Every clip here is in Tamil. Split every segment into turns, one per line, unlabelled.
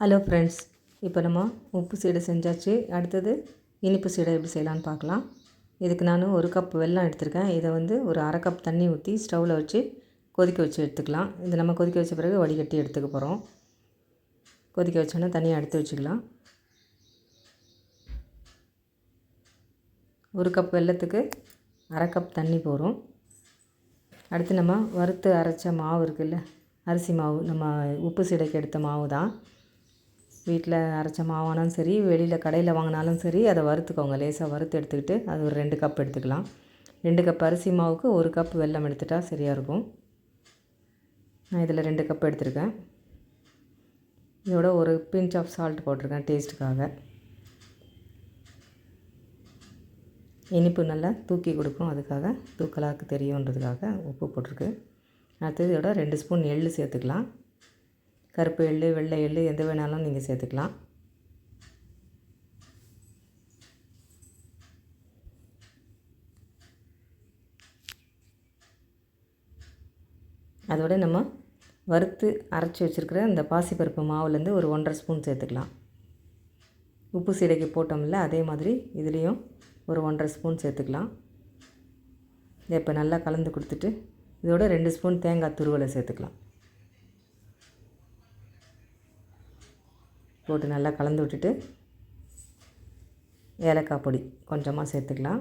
ஹலோ ஃப்ரெண்ட்ஸ் இப்போ நம்ம உப்பு சீடை செஞ்சாச்சு. அடுத்தது இனிப்பு சீடை எப்படி செய்யலான்னு பார்க்கலாம். இதுக்கு நான் ஒரு கப் வெல்லம் எடுத்திருக்கேன். இதை வந்து ஒரு அரை கப் தண்ணி ஊற்றி ஸ்டவ்வில் வச்சு கொதிக்க வச்சு எடுத்துக்கலாம். இது நம்ம கொதிக்க வச்ச பிறகு வடிகட்டி எடுத்துக்க போகிறோம் கொதிக்க வச்சோன்னா தனியாக எடுத்து வச்சுக்கலாம். ஒரு கப் வெல்லத்துக்கு அரை கப் தண்ணி போகிறோம் அடுத்து நம்ம வறுத்து அரைச்ச மாவு இருக்குல்ல அரிசி மாவு நம்ம உப்பு சீடைக்கு எடுத்த மாவு தான் வீட்டில் அரைச்ச மாவானாலும் சரி வெளியில் கடையில் வாங்கினாலும் சரி அதை வறுத்துக்கோங்க. லேசாக வறுத்து எடுத்துக்கிட்டு அது ஒரு ரெண்டு கப் எடுத்துக்கலாம். ரெண்டு கப் அரிசி மாவுக்கு ஒரு கப் வெல்லம் எடுத்துட்டால் சரியாக இருக்கும். நான் இதில் ரெண்டு கப் எடுத்திருக்கேன். இதோட ஒரு பிஞ்ச் ஆஃப் சால்ட் போட்டிருக்கேன் டேஸ்ட்டுக்காக இனிப்பு நல்லா தூக்கி கொடுக்கும். அதுக்காக தூக்கலாக்கு தெரியுன்றதுக்காக உப்பு போட்டிருக்கு. அடுத்தது இதோட ரெண்டு ஸ்பூன் எள் சேர்த்துக்கலாம். கருப்பு எள் வெள்ளை எள் எது வேணாலும் நீங்கள் சேர்த்துக்கலாம். அதோட நம்ம வறுத்து அரைச்சி வச்சுருக்கிற அந்த பாசிப்பருப்பு மாவுலேருந்து ஒரு ஒன்றரை ஸ்பூன் சேர்த்துக்கலாம். உப்பு சீடைக்கு போட்டோம்ல அதே மாதிரி இதுலேயும் ஒரு ஒன்றரை ஸ்பூன் சேர்த்துக்கலாம். இதை இப்போ நல்லா கலந்து கொடுத்துட்டு இதோட ரெண்டு ஸ்பூன் தேங்காய் துருவலை சேர்த்துக்கலாம். போட்டு நல்லா கலந்து விட்டுட்டு ஏலக்காய் பொடி கொஞ்சமாக சேர்த்துக்கலாம்.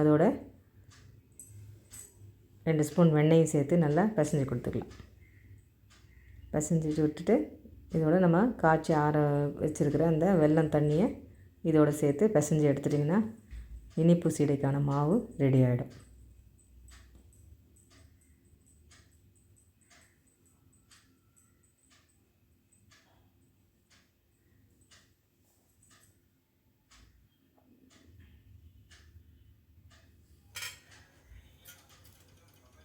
அதோட ரெண்டு ஸ்பூன் வெண்ணெயும் சேர்த்து நல்லா பிசைஞ்சு கொடுத்துக்கலாம். பிசைஞ்சிட்டு விட்டுட்டு இதோட நம்ம காய்ச்சி ஆற வச்சுருக்கிற அந்த வெல்லம் தண்ணியை இதோடு சேர்த்து பிசைஞ்சு எடுத்துட்டிங்கன்னா இனிப்பு சீடைக்கான மாவு ரெடி ஆகிடும்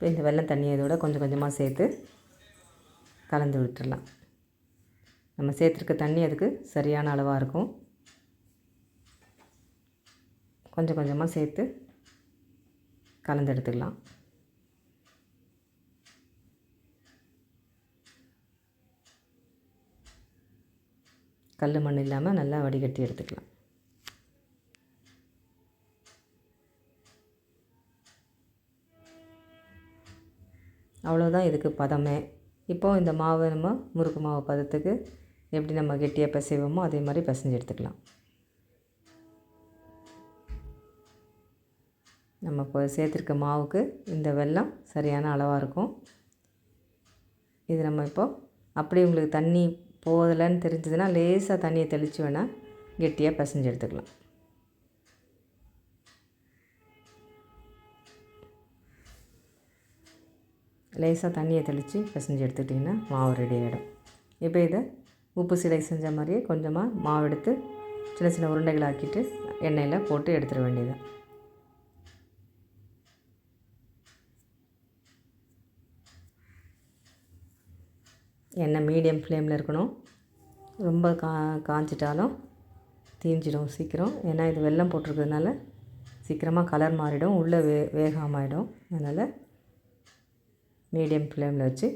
இந்த வெள்ளம் தண்ணியை இதோட கொஞ்சம் கொஞ்சமாக சேர்த்து கலந்து விட்டுடலாம் நம்ம சேர்த்துருக்க தண்ணி அதுக்கு சரியான அளவாக இருக்கும். கொஞ்சம் கொஞ்சமாக சேர்த்து கலந்து எடுத்துக்கலாம். கல் மண் இல்லாமல் நல்லா வடிகட்டி எடுத்துக்கலாம். அவ்வளோதான் இதுக்கு பதமே. இப்போது இந்த மாவை நம்ம முறுக்கு மாவு பதத்துக்கு எப்படி நம்ம கெட்டியாக பிசைவோமோ அதே மாதிரி பிசைஞ்சு எடுத்துக்கலாம். நம்ம இப்போ சேர்த்துருக்க மாவுக்கு இந்த வெல்லம் சரியான அளவாக இருக்கும். இது நம்ம இப்போது அப்படி உங்களுக்கு தண்ணி போதலைன்னு தெரிஞ்சதுன்னா லேசாக தண்ணியை தெளித்து வேணால் கெட்டியாக பிசைஞ்சு எடுத்துக்கலாம். லேசாக தண்ணியை தெளித்து பிசைஞ்சு எடுத்துக்கிட்டிங்கன்னா மாவு ரெடி ஆகிடும் இப்போ இதை உப்பு சிலை செஞ்ச மாதிரியே கொஞ்சமாக மாவு எடுத்து சின்ன சின்ன உருண்டைகள் ஆக்கிட்டு எண்ணெயில் போட்டு எடுத்துட வேண்டியது. எண்ணெய் மீடியம் ஃப்ளேமில் இருக்கணும். ரொம்ப கா காஞ்சிட்டாலும் தீஞ்சிடும் சீக்கிரம். ஏன்னா இது வெள்ளம் போட்டிருக்கிறதுனால சீக்கிரமாக கலர் மாறிடும். உள்ளே வே வேகாமாயிடும் அதனால் மீடியம் ஃப்ளேமில் வச்சு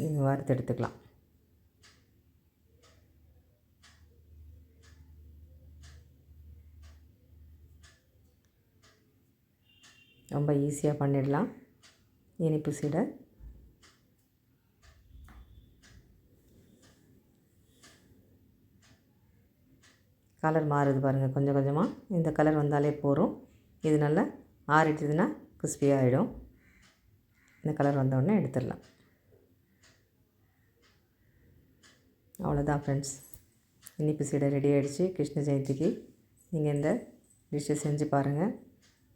நீங்கள் வறுத்து எடுத்துக்கலாம். ரொம்ப ஈஸியாக பண்ணிடலாம். இனிப்பு சீடை. கலர் மாறுது பாருங்கள் கொஞ்சம் கொஞ்சமாக. இந்த கலர் வந்தாலே போகிறோம் இது நல்லா ஆறிட்டுதுன்னா கிறிஸ்பியாக ஆகிடும் இந்த கலர் வந்தோடனே எடுத்துடலாம். அவ்வளோதான் ஃப்ரெண்ட்ஸ் இனிப்பு சீடை ரெடி ஆகிடுச்சு கிருஷ்ண ஜெயந்திக்கு நீங்கள் இந்த டிஷ்ஷை செஞ்சு பாருங்கள்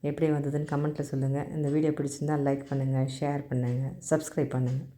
எப்படி வந்ததுன்னு கமெண்ட்டில் சொல்லுங்கள் இந்த வீடியோ பிடிச்சிருந்தால் லைக் பண்ணுங்கள் ஷேர் பண்ணுங்கள் சப்ஸ்கிரைப் பண்ணுங்கள்